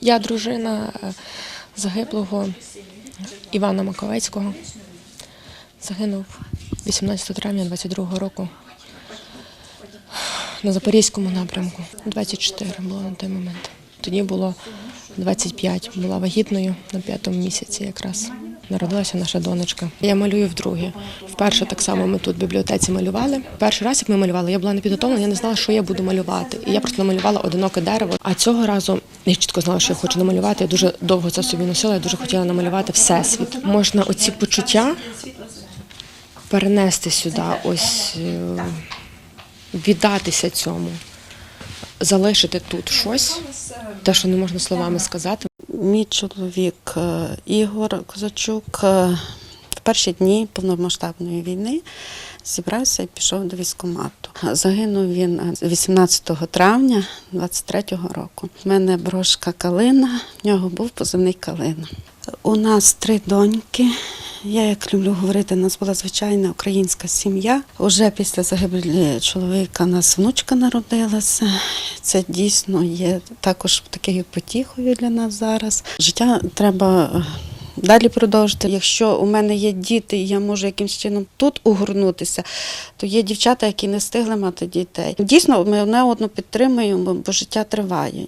Я дружина е, загиблого Івана Маковецького. Загинув 18 травня 22 року на Запорізькому напрямку. 24 було на той момент. Тоді було 25. Була вагітною на п'ятому місяці якраз. Народилася наша донечка. Я малюю вдруге. Вперше так само ми тут в бібліотеці малювали. Перший раз, як ми малювали, я була не підготовлена, я не знала, що я буду малювати. І я просто намалювала одиноке дерево. А цього разу я чітко знала, що я хочу намалювати. Я дуже довго це собі носила. Я дуже хотіла намалювати всесвіт. Можна оці почуття перенести сюди, ось е, віддатися цьому, залишити тут щось, те, що не можна словами сказати. Мій чоловік е, Ігор Козачук е, в перші дні повномасштабної війни зібрався і пішов до військкомату. Загинув він е, 18 травня 23-го року. У мене брошка Калина, в нього був позивний Калина. У нас три доньки. Я як люблю говорити, у нас була звичайна українська сім'я. Уже після загибелі чоловіка у нас внучка народилася. Це дійсно є також такою потіхою для нас зараз. Життя треба е, далі продовжити. Якщо у мене є діти, і я можу якимось чином тут угорнутися, то є дівчата, які не встигли мати дітей. Дійсно, ми одне одну підтримуємо, бо життя триває.